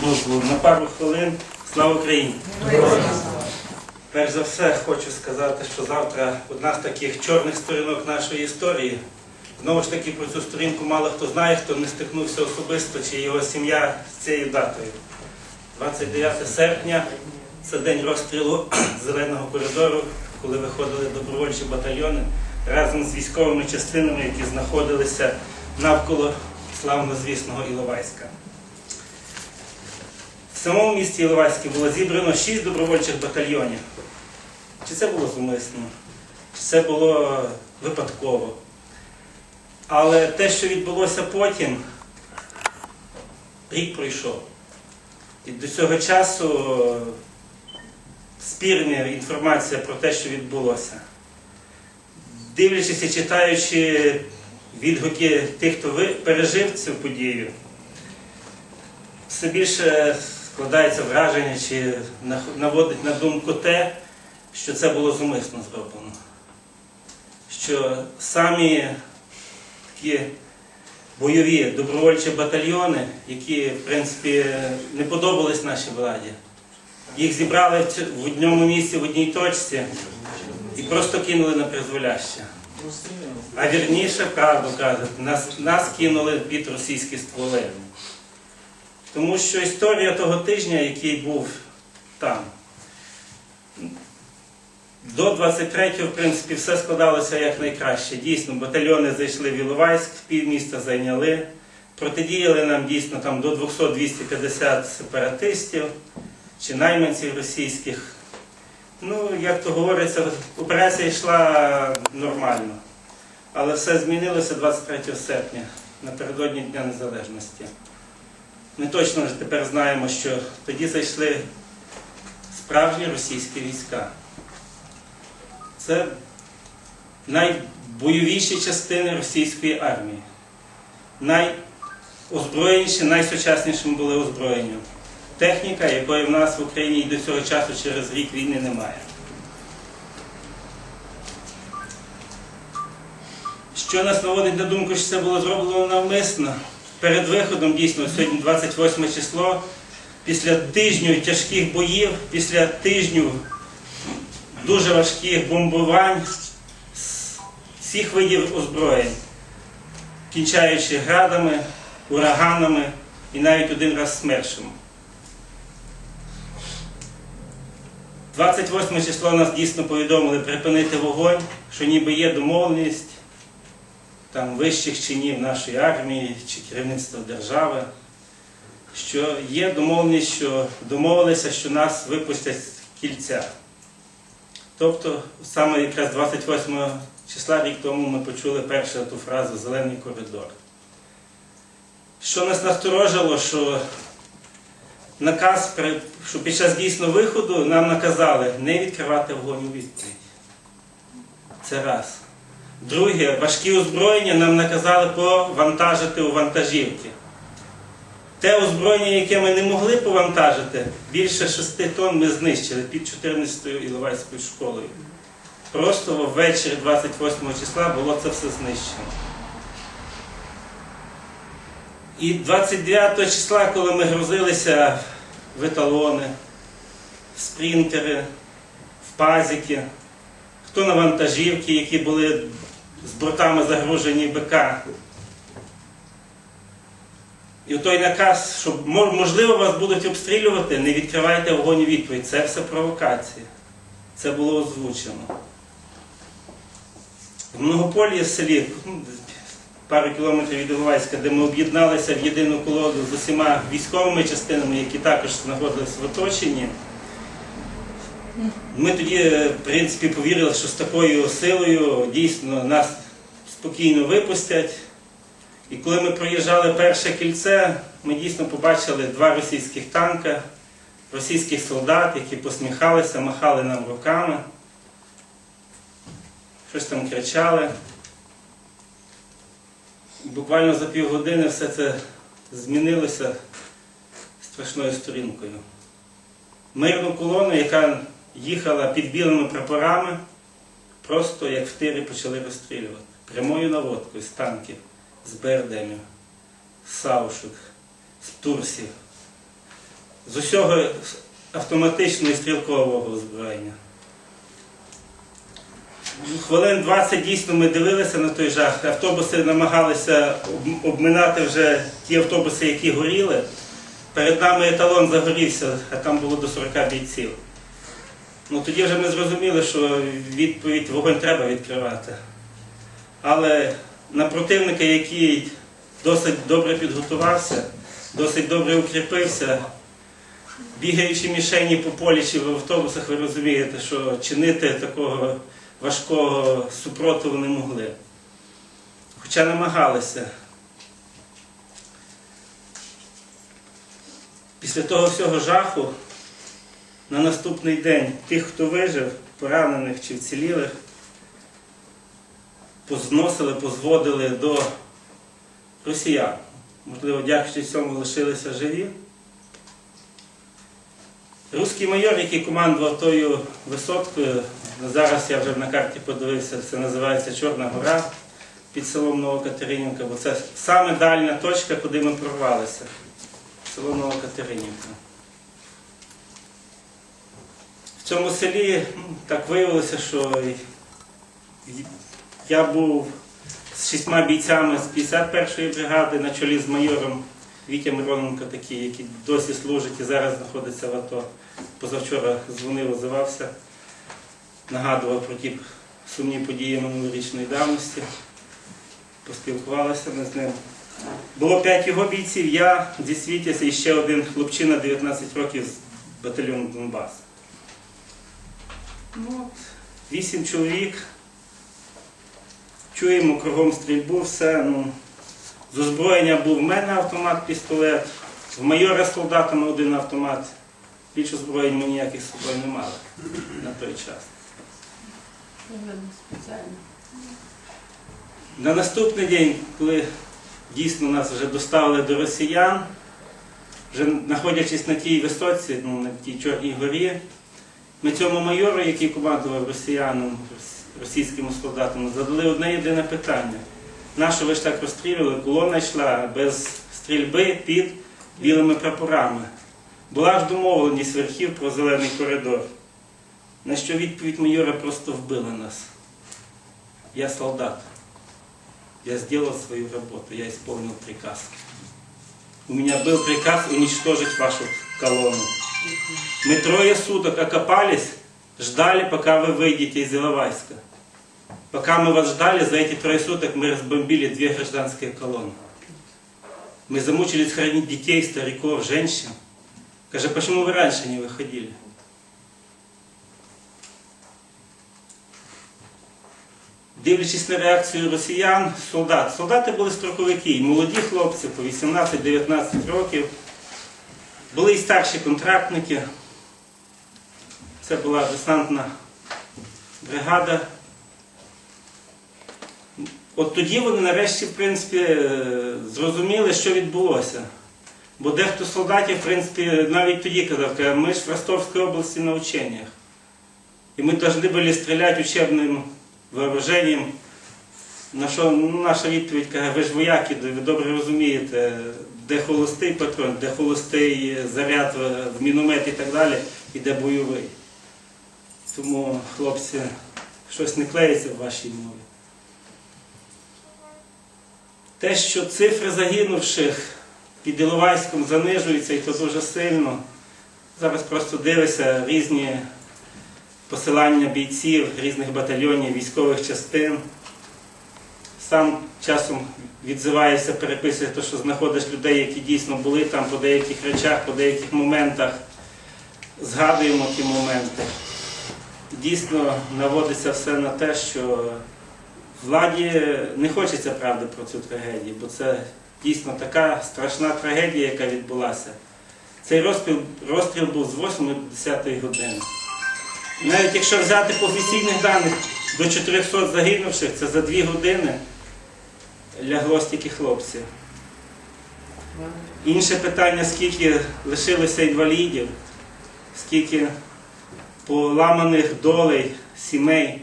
дозволу на пару хвилин. Слава Україні! Перш за все хочу сказати, що завтра одна з таких чорних сторінок нашої історії. Знову ж таки, про цю сторінку мало хто знає, хто не стикнувся особисто, чи його сім'я з цією датою. 29 серпня це день розстрілу зеленого коридору, коли виходили добровольчі батальйони разом з військовими частинами, які знаходилися навколо славнозвісного Іловайська. В самому місті Іловайське було зібрано шість добровольчих батальйонів. Чи це було зумисно, чи це було випадково. Але те, що відбулося потім, рік пройшов. І до цього часу спірна інформація про те, що відбулося. Дивлячись і читаючи відгуки тих, хто пережив цю подію, все більше складається враження чи наводить на думку те, що це було зумисно зроблено. Що самі такі бойові добровольчі батальйони, які, в принципі, не подобались нашій владі, їх зібрали в одному місці, в одній точці і просто кинули на призволяще. А вірніше, правду кажуть, нас, нас кинули під російські стволи. Тому що історія того тижня, який був там, до 23-го, в принципі, все складалося як найкраще. Дійсно, батальйони зайшли в Іловайськ, півміста зайняли. Протидіяли нам дійсно там до 200-250 сепаратистів чи найманців російських. Ну, як то говориться, операція йшла нормально. Але все змінилося 23 серпня, напередодні Дня Незалежності. Ми точно вже тепер знаємо, що тоді зайшли справжні російські війська. Це найбойовіші частини російської армії. Найозброєніші, найсучаснішим були озброєння. Техніка, якої в нас в Україні і до цього часу через рік війни немає. Що нас наводить на думку, що це було зроблено навмисно? Перед виходом, дійсно, сьогодні 28 число, після тижню тяжких боїв, після тижню дуже важких бомбувань всіх видів озброєнь, кінчаючи градами, ураганами і навіть один раз смершем. 28 число нас дійсно повідомили припинити вогонь, що ніби є домовленість там, вищих чинів нашої армії чи керівництва держави, що є домовленість, що домовилися, що нас випустять з кільця. Тобто, саме якраз 28 числа рік тому ми почули першу ту фразу Зелений коридор. Що нас насторожило, що наказ, що під час дійсно виходу нам наказали не відкривати вогонь у відповідь. Це раз. Друге, важкі озброєння нам наказали повантажити у вантажівки. Те озброєння, яке ми не могли повантажити, більше 6 тонн ми знищили під 14-ю Іловайською школою. Просто ввечері 28 числа було це все знищено. І 29 числа, коли ми грузилися в еталони, в спринтери, в пазики, хто на вантажівки, які були з бортами загружені БК. І той наказ, що можливо вас будуть обстрілювати, не відкривайте вогонь відповідь. Це все провокація. Це було озвучено. В Многополі в селі, ну, пару кілометрів від Іловайська, де ми об'єдналися в єдину колоду з усіма військовими частинами, які також знаходилися в оточенні. Ми тоді, е, в принципі, повірили, що з такою силою дійсно нас спокійно випустять. І коли ми проїжджали перше кільце, ми дійсно побачили два російських танка, російських солдат, які посміхалися, махали нам руками, щось там кричали. Буквально за півгодини все це змінилося страшною сторінкою. Мирну колону, яка їхала під білими прапорами, просто як в тирі почали розстрілювати. Прямою наводкою з танків, з бердемів, з саушок, з турсів. з усього автоматичного і стрілкового озброєння. Хвилин 20 дійсно ми дивилися на той жах. Автобуси намагалися обминати вже ті автобуси, які горіли. Перед нами еталон загорівся, а там було до 40 бійців. Ну тоді вже ми зрозуміли, що відповідь вогонь треба відкривати. Але на противника, який досить добре підготувався, досить добре укріпився, бігаючи мішені по полі чи в автобусах, ви розумієте, що чинити такого важкого супротиву не могли. Хоча намагалися. Після того всього жаху на наступний день тих, хто вижив, поранених чи вцілілих, позносили, позводили до росіян. Можливо, дякуючи цьому лишилися живі. Руський майор, який командував тою висоткою, зараз я вже на карті подивився, це називається Чорна гора під селом Новокатеринівка, бо це саме дальня точка, куди ми прорвалися. Село Новокатеринівка. В цьому селі так виявилося, що я був з шістьма бійцями з 51-ї бригади на чолі з майором Вітя Мироненко, такий, який досі служить і зараз знаходиться в АТО. Позавчора дзвонив, озивався, нагадував про ті сумні події минулорічної давності. Поспілкувалися ми з ним. Було п'ять його бійців, я зі Світязя і ще один хлопчина 19 років з батальйону Донбас. Ну, от, Вісім чоловік. Чуємо кругом стрільбу, все. Ну, з озброєння був в мене автомат, пістолет, в майора з солдатами один автомат. Більше озброєнь ми ніяких з собою не мали на той час. На наступний день, коли дійсно нас вже доставили до росіян, вже знаходячись на тій висоці, ну, на тій Чорній горі, ми цьому майору, який командував росіянам, рос- російськими солдатами, задали одне єдине питання. Нащо ви ж так розстрілювали? Колона йшла без стрільби під білими прапорами. Була ж домовленість верхів про зелений коридор. На що відповідь майора просто вбила нас. Я солдат. Я сделал свою работу, я исполнил приказ. У меня был приказ уничтожить вашу колонну. Мы трое суток окопались, ждали, пока вы выйдете из Иловайска. Пока мы вас ждали, за эти трое суток мы разбомбили две гражданские колонны. Мы замучились хранить детей, стариков, женщин. Скажи, почему вы раньше не выходили? Дивлячись на реакцію росіян, солдат. Солдати були строковики, молоді хлопці по 18-19 років. Були і старші контрактники. Це була десантна бригада. От тоді вони нарешті, в принципі, е, зрозуміли, що відбулося. Бо дехто солдатів, в принципі, навіть тоді казав, ми ж в Ростовській області на ученнях. І ми повинні були стріляти учебним вооруженням. На що наша відповідь каже, ви ж вояки, ви добре розумієте, де холостий патрон, де холостий заряд в міномет і так далі, і де бойовий. Тому, хлопці, щось не клеїться в вашій мові. Те, що цифри загинувших під Іловайськом занижуються, і то дуже сильно. Зараз просто дивися різні посилання бійців різних батальйонів, військових частин. Сам часом відзиваєшся, переписуєш те, що знаходиш людей, які дійсно були там по деяких речах, по деяких моментах. Згадуємо ті моменти. Дійсно наводиться все на те, що владі не хочеться правди про цю трагедію, бо це дійсно така страшна трагедія, яка відбулася. Цей розстріл, розстріл був з 8 до 10 години. Навіть якщо взяти по офіційних даних до 400 загинувших, це за 2 години лягло стільки хлопців. Інше питання, скільки лишилося інвалідів, скільки поламаних долей, сімей.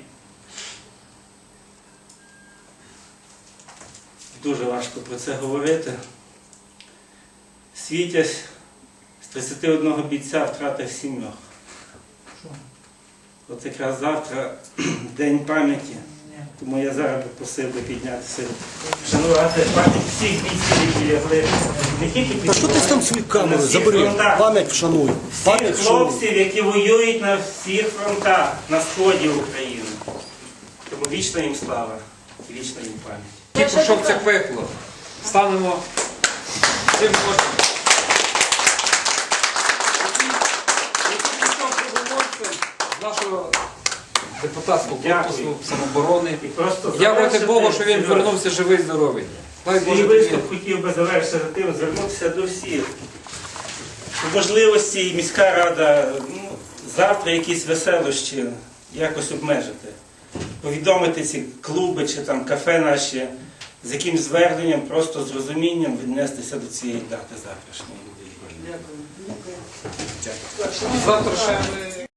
Дуже важко про це говорити. Світязь З 31 бійця втратив сімьох. От якраз завтра День пам'яті. Тому я зараз би просив би піднятися, вшанувати пам'ять всіх бійців, які лягли не тільки під Та що ти там свою камеру забери? Пам'ять вшануй. всіх Пам'ять вшануй. хлопців, які воюють на всіх фронтах на сході України. Тому вічна їм слава і вічна їм пам'ять. Ті, пішов це пекло. Станемо цим можемо. Який пішов добровольцем з нашого депутатського корпусу Дякую. просто Дякувати завершити, Богу, що він Сережа, повернувся живий, здоровий. Дай Свій виступ хотів би завершити тим, звернутися до всіх. По можливості міська рада ну, завтра якісь веселощі якось обмежити. Повідомити ці клуби чи там кафе наші з яким зверненням, просто з розумінням віднестися до цієї дати завтрашньої. Завтра ще ми